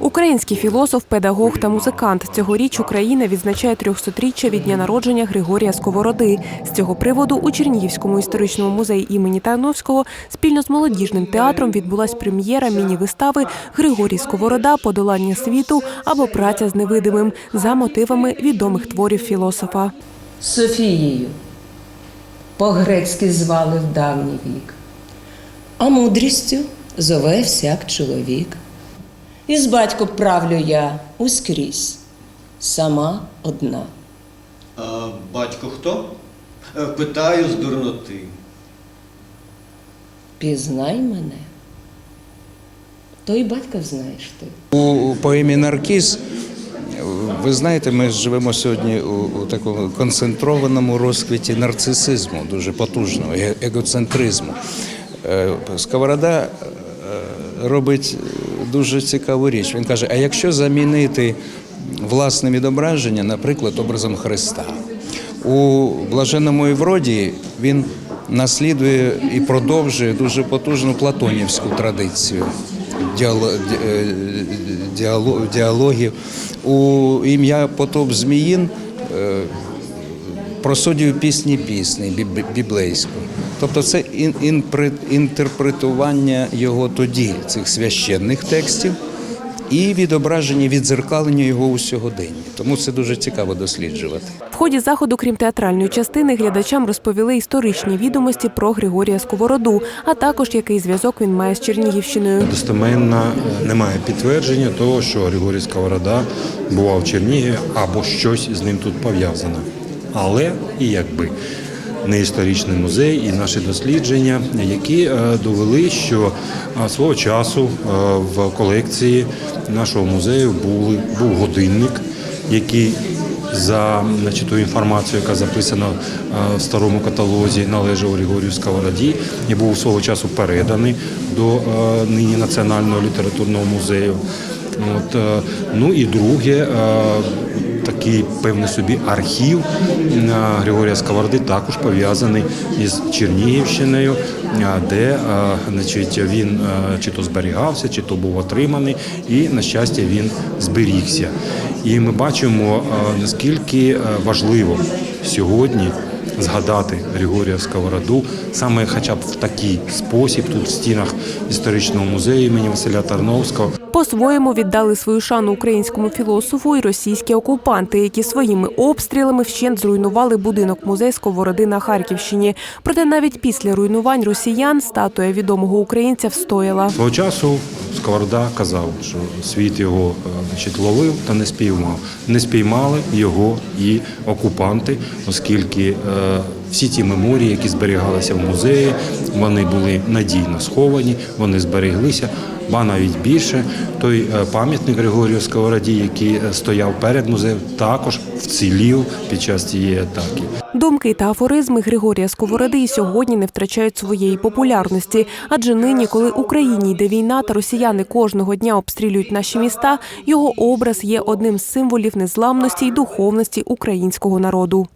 Український філософ, педагог та музикант. Цьогоріч Україна відзначає 300-річчя від дня народження Григорія Сковороди. З цього приводу у Чернігівському історичному музеї імені Тарновського спільно з молодіжним театром відбулась прем'єра міні-вистави Григорій Сковорода Подолання світу або праця з невидимим за мотивами відомих творів філософа. Софією по-грецьки звали в давній вік, а мудрістю зове всяк чоловік. І з батьком правлю я ускрізь, сама одна. А батько хто? Е, Питаю з дурноти. Пізнай мене, то і батька знаєш ти. У поемі Наркіз, ви знаєте, ми живемо сьогодні у, у такому концентрованому розквіті нарцисизму, дуже потужного, е- егоцентризму. Е, Сковорода робить дуже цікаву річ. Він каже: а якщо замінити власне відображення, наприклад, образом Христа? У блаженному Євроді він наслідує і продовжує дуже потужну платонівську традицію е, діало- діалогів. У ім'я Потоп Зміїн е, просудів пісні пісні біб- біблейську. Тобто це інтерпретування його тоді, цих священних текстів, і відображення, відзеркалення його у сьогоденні. Тому це дуже цікаво досліджувати. В ході заходу, крім театральної частини, глядачам розповіли історичні відомості про Григорія Сковороду, а також який зв'язок він має з Чернігівщиною. Достеменно е, немає підтвердження того, що Григорій Сковорода бував в Чернігові або щось з ним тут пов'язане. Але і якби не історичний музей і наші дослідження, які е, довели, що е, свого часу е, в колекції нашого музею були, був годинник, який за значить, ту інформацію, яка записана в старому каталозі, належав Григорію Сковороді і був свого часу переданий до нині Національного літературного музею. От, ну і друге, такий певний собі архів Григорія Сковороди також пов'язаний із Чернігівщиною, де значить, він чи то зберігався, чи то був отриманий, і, на щастя, він зберігся. І ми бачимо, наскільки важливо сьогодні згадати Григорія Сковороду саме хоча б в такий спосіб, тут в стінах історичного музею імені Василя Тарновського. По-своєму віддали свою шану українському філософу і російські окупанти, які своїми обстрілами вщент зруйнували будинок музей Сковороди на Харківщині. Проте навіть після руйнувань росіян статуя відомого українця встояла. Свого часу Сковорода казав, що світ його е, значить, ловив та не спіймав. Не спіймали його і окупанти, оскільки е, всі ті меморії, які зберігалися в музеї, вони були надійно сховані, вони збереглися. Ба навіть більше той е, пам'ятник Григорію Сковороді, який е, стояв перед музеєм, також вцілів під час цієї атаки. Думки та афоризми Григорія Сковороди і сьогодні не втрачають своєї популярності. Адже нині, коли Україні йде війна та росіяни кожного дня обстрілюють наші міста, його образ є одним з символів незламності й духовності українського народу.